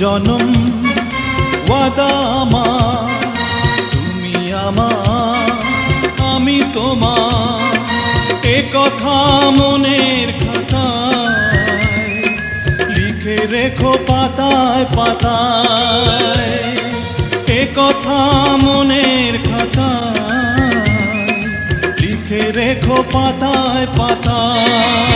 জনম, ওয়াদা আমার, তুমি আমার, আমি তোমার। এ কথা মনের খাতায়, লিখে রেখো পাতায় পাতায়। এ কথা মনের খাতায়, লিখে রেখো পাতায় পাতায়।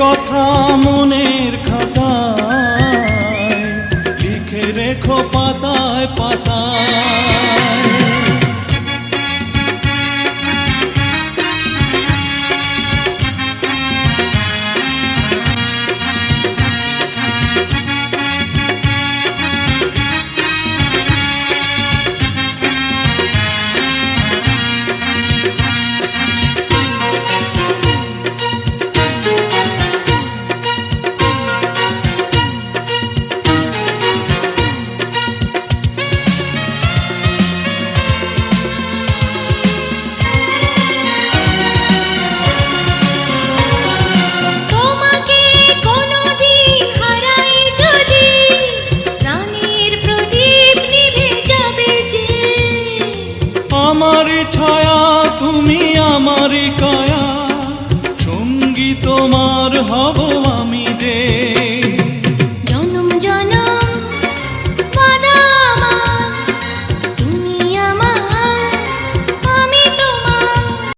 কথা মনের খাতায় আমার ছায়া তুমি আমার কায়া। সঙ্গী তোমার হব